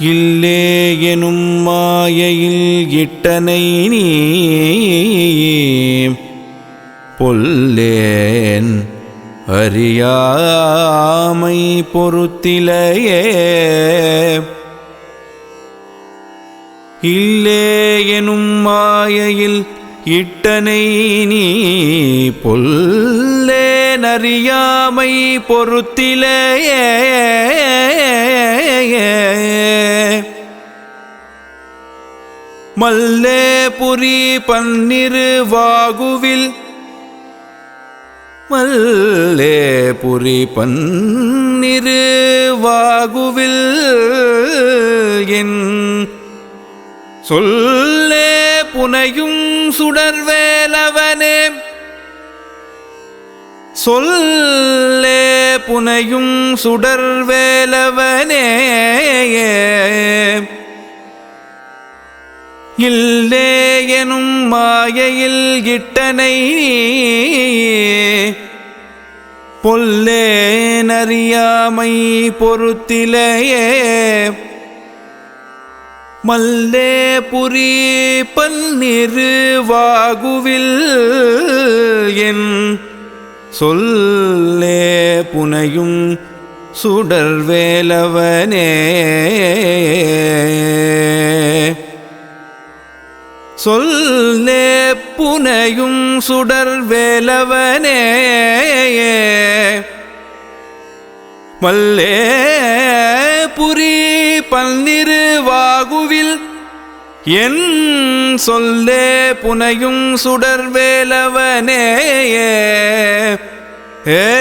இல்லே எனும் மாயையில் இட்டனை நீ பொல்லேன் அறியாமை பொறுத்திலையே இல்லே எனும் மாயையில் இட்டனை நீ பொல்லே நறியாமை பொறுத்திலையே மல்லேபுரி பன்னிரு வாகுவில். மல்லேபுரி பன்னிரு வாகுவில் என் சொல்லே புனையும் சுடர்வேலவனே. சொல்லே புனையும் சுடர்வேலவனே. இல்லே எனும் மாயையில் இட்டனை பொல்லேனறியாமை பொறுத்திலேயே மல்லே புரி பன்னிருவாகுவில் என் சொல்லே புனையும் சுடர்வேலவனே. சொல் சொல்லே புனையும் சுடர்வேலவனே மல்லே புரி பன்னிரு வாகுவில் என் சொல்லே புனையும் சுடர் வேலவனே. ஏ